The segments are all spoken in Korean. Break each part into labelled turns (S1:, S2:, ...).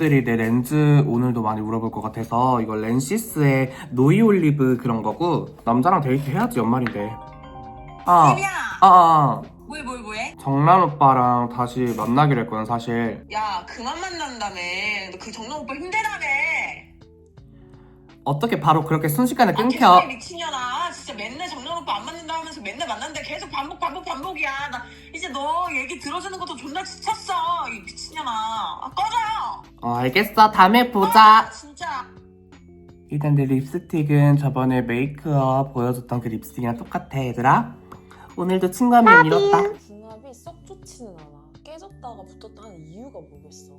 S1: 너네들이 내 렌즈 오늘도 많이 물어볼 것 같아서 이거 렌시스의 노이 올리브 그런 거고 남자랑 데이트 해야지 연말인데. 아,
S2: 세미야.
S1: 아, 아
S2: 뭐해 뭐해 뭐해?
S1: 정란 오빠랑 다시 만나기로 했거든 사실.
S2: 야 그만 만난다며. 너 그 정남 오빠 힘들다며.
S1: 어떻게 바로 그렇게 순식간에
S2: 아
S1: 끊겨?
S2: 개소리 미친년아. 진짜 맨날 정남 오빠 안 만난다 하면서 맨날 만난다 계속 반복 반복 반복이야. 나 이제 너 얘기 들어주는 것도 존나 지쳤어 이 미친년아. 아 꺼져
S1: 어, 알겠어 다음에
S2: 아,
S1: 보자
S2: 진짜
S1: 일단 내 립스틱은 저번에 메이크업 보여줬던 그 립스틱이랑 똑같아 얘들아 오늘도 친구하면 이렇다
S3: 궁합이 썩 좋지는 않아. 깨졌다가 붙었다 하는 이유가 뭐겠어.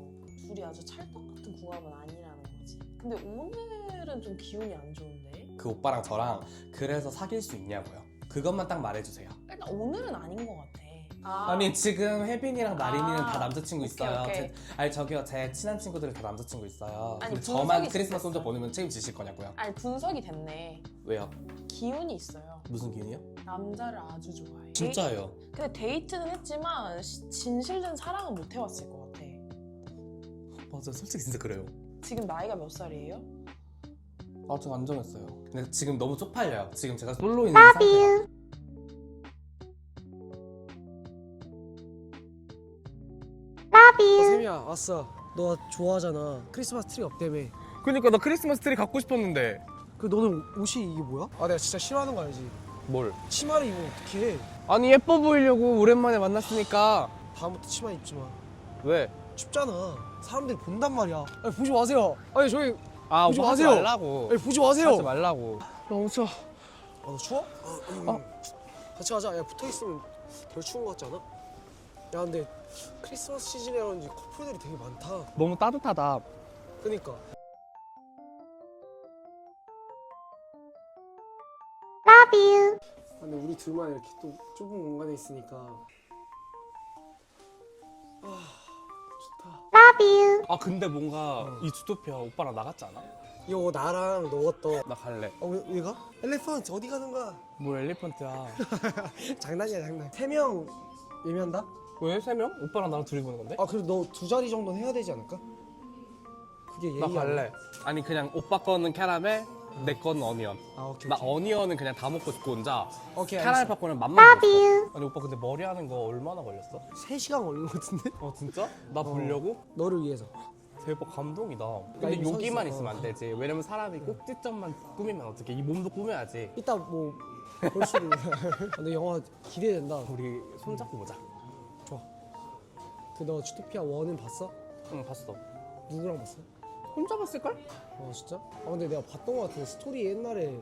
S3: 둘이 아주 찰떡 같은 궁합은 아니라는 거지. 근데 오늘은 좀 기운이 안 좋은데?
S4: 그 오빠랑 저랑 그래서 사귈 수 있냐고요. 그것만 딱 말해주세요.
S3: 일단 오늘은 아닌 것 같아. 아,
S4: 아니 지금 혜빈이랑 나린이는
S3: 아.
S4: 다 남자친구
S3: 오케이,
S4: 있어요.
S3: 오케이.
S4: 제, 아니 저기요 제 친한 친구들은 다 남자친구 있어요.
S3: 아니, 분석이
S4: 저만 크리스마스 혼자. 보내면 책임지실 거냐고요.
S3: 아니 분석이 됐네.
S4: 왜요?
S3: 기운이 있어요.
S4: 무슨 기운이요?
S3: 남자를 아주 좋아해.
S4: 진짜예요.
S3: 근데 데이트는 했지만 시- 진실된 사랑은 못 해왔을 것 같아.
S4: 맞아 솔직히 진짜 그래요.
S3: 지금 나이가 몇 살이에요?
S4: 아직 안 정했어요. 근데 지금 너무 쪽팔려요. 지금 제가 솔로 있는 상태 라.
S5: 세미야 왔어 너 좋아하잖아 크리스마스 트리 없다며
S4: 그니까 나 크리스마스 트리 갖고 싶었는데.
S5: 그 너는 옷이 이게 뭐야? 아 내가 진짜 싫어하는 거 알지?
S4: 뭘?
S5: 치마를 입으면 어떡해
S4: 아니 예뻐 보이려고 오랜만에 만났으니까.
S5: 다음부터 치마 입지 마
S4: 왜?
S5: 춥잖아 사람들이 본단 말이야 아니 보지 마세요 아니 저희
S4: 아
S5: 보지
S4: 오빠 하지
S5: 마세요.
S4: 말라고.
S5: 아니 보지 마세요
S4: 하지 말라고.
S5: 너무 추워 아, 너 추워? 어, 같이 가자 야 붙어있으면 덜 추운 거 같지 않아? 야 근데 크리스마스 시즌이라 그런지 커플들이 되게 많다
S4: 너무 따뜻하다.
S5: 그니까 근데 우리 둘만 이렇게 또 좁은 공간에 있으니까 아 좋다
S4: 아 근데 뭔가 이 주토피아 오빠랑 나갔지 않아?
S5: 이거 나랑 너것도
S4: 나 갈래.
S5: 어, 왜, 왜 가? 엘레펀트 어디 가는 거야?
S4: 뭘 엘리펀트야.
S5: 장난이야 장난 세 명 예매한다?
S4: 왜? 세 명? 오빠랑 나랑 둘이 보는 건데?
S5: 아 그래도 너 두 자리 정도는 해야 되지 않을까? 그게 예의
S4: 나
S5: 아니야?
S4: 갈래. 아니 그냥 오빠 거는 캐러멜, 내 거는 어니언.
S5: 아 오케이
S4: 나
S5: 오케이
S4: 어니언은 그냥 다 먹고 싶고 혼자.
S5: 오케이
S4: 캐러멜
S5: 알겠어
S4: 팝콘은 맘만 먹었어. 아니 오빠 근데 머리 하는 거 얼마나 걸렸어?
S5: 3시간 걸린 것 같은데?
S4: 어 진짜? 나 보려고?
S5: 너를 위해서
S4: 대박 감동이다.
S5: 나
S4: 근데
S5: 이거
S4: 여기만
S5: 있어.
S4: 있으면 안 되지. 왜냐면 사람이 꼭지점만 꾸미면 어떡해. 이 몸도 꾸며야지.
S5: 이따 뭐 볼 수도 근데 영화 기대된다
S4: 우리 손잡고 보자.
S5: 그너 주토피아 1은 봤어?
S4: 응 봤어.
S5: 누구랑 봤어?
S4: 혼자 봤을걸?
S5: 아 진짜? 아 근데 내가 봤던 것 같은데 스토리 옛날에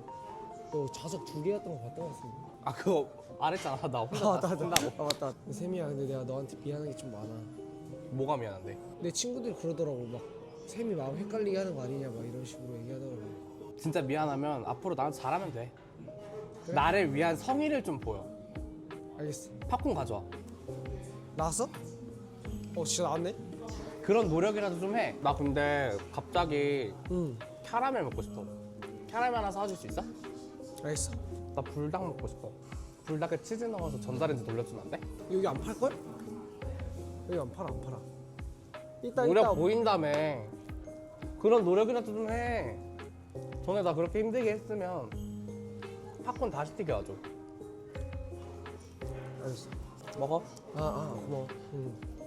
S5: 너 자석 두 개였던 거 봤던 것 같은데
S4: 아 그거 말했잖아. 나 혼자
S5: 아 맞다
S4: 봤다고.
S5: 아 맞다 세미야 근데 내가 너한테 미안한 게 좀 많아
S4: 뭐가 미안한데?
S5: 내 친구들이 그러더라고 막 샘이 마음 헷갈리게 하는 거 아니냐 막 이런 식으로 얘기하더라고
S4: 진짜 미안하면 앞으로 나한테 잘하면 돼. 나를 위한 성의를 좀 보여.
S5: 알겠어
S4: 팝콘 가져와.
S5: 나왔어? 어 진짜 나왔네?
S4: 그런 노력이라도 좀 해. 나 근데 갑자기
S5: 응
S4: 캐러멜 먹고 싶어. 캐러멜 하나 사줄 수 있어?
S5: 알겠어
S4: 나 불닭 먹고 싶어. 불닭에 치즈 넣어서 전자레인지 돌려주면 안 돼?
S5: 여기 안 팔걸? 여기 안 팔아 안 팔아 이따
S4: 노력
S5: 이따
S4: 보인다며. 그런 노력이라도 좀 해. 전에 나 그렇게 힘들게 했으면 팝콘 다시 튀겨 와줘.
S5: 알겠어
S4: 먹어?
S5: 아아 고마워 응.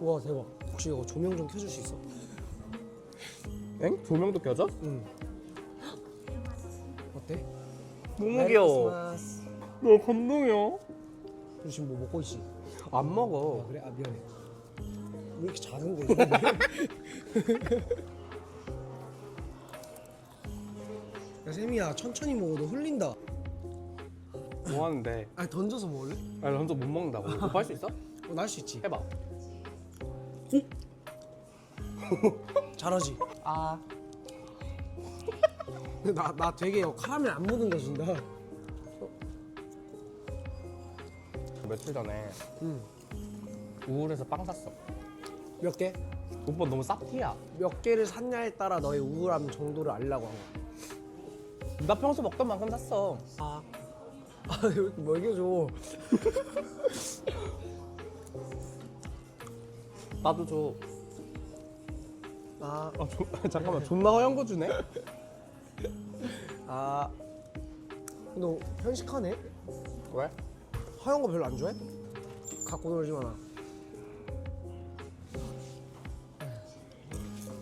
S5: 와 대박 혹시 이거 조명 좀 켜줄 수 있어?
S4: 엥? 조명도 켜져?
S5: 응 어때?
S4: 너무 귀여워. 너 감동이야.
S5: 너 지금 뭐 먹고 있지?
S4: 안
S5: 아
S4: 먹어.
S5: 그래? 아 미안해 왜 이렇게 작은 거야? 야 세미야 천천히 먹어 너 흘린다
S4: 뭐 하는데?
S5: 아니 던져서 먹을래?
S4: 아니 혼자 못 먹는다고. 오빠 할 수 있어?
S5: 어, 나할수 있지
S4: 해봐.
S5: 잘하지?
S4: 아.
S5: 나, 나 되게 카라멜 안 묻은 거 준다
S4: 며칠 전에
S5: 응.
S4: 우울해서 빵 샀어.
S5: 몇 개?
S4: 오빠 너무 쌉티야.
S5: 몇 개를 샀냐에 따라 너의 우울함 정도를 알려고 한 거야
S4: 나 평소 먹던 만큼 샀어.
S5: 아, 아, 왜 이렇게 먹여줘
S4: 나도 줘.
S5: 아,
S4: 아, 조, 잠깐만 존나 허연 거 주네?
S5: 아. 너 편식하네?
S4: 왜?
S5: 허연 거 별로 안 좋아해? 갖고 놀지 마라.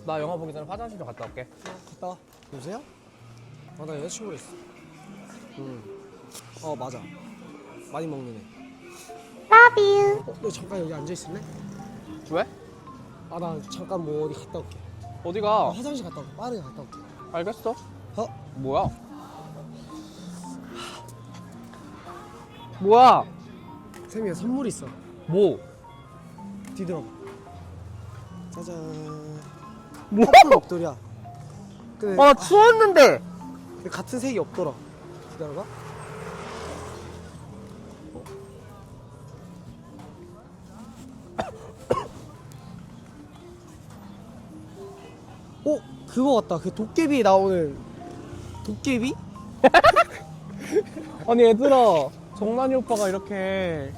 S4: 나 영화 보기 전에 화장실 좀 갔다 올게
S5: 갔다 와. 여보세요? 아, 나 여자친구 있어. 응. 어, 맞아. 많이 먹는 애. Love you. 어, 너 잠깐 여기 앉아 있을래?
S4: 왜?
S5: 아, 나 잠깐 뭐 어디 갔다 올게. 나
S4: 어디가?
S5: 화장실 갔다 올게. 빠르게 갔다 올게.
S4: 알겠어
S5: 어?
S4: 뭐야? 뭐야?
S5: 세미야, 선물 있어.
S4: 뭐?
S5: 뒤돌아봐. 짜잔.
S4: 뭐?
S5: 커플 목도리야. 근데,
S4: 아 추웠는데
S5: 근데 같은 색이 없더라. 기다려봐. 그거 같다. 그 도깨비에 나오는 도깨비?
S4: 아니 얘들아 정란이 오빠가 이렇게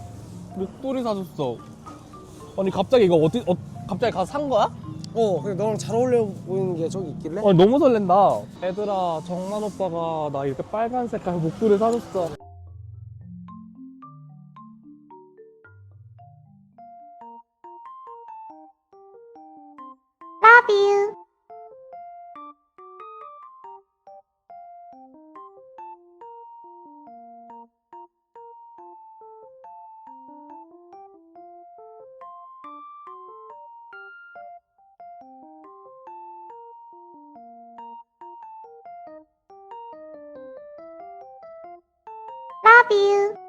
S4: 목도리 사줬어 아니 갑자기 이거 어디 어, 갑자기 가서 산 거야?
S5: 어, 근데 너랑 잘 어울려 보이는 게 저기 있길래?
S4: 아니 너무 설렌다 얘들아 정란 오빠가 나 이렇게 빨간 색깔 목도리 사줬어
S5: 아.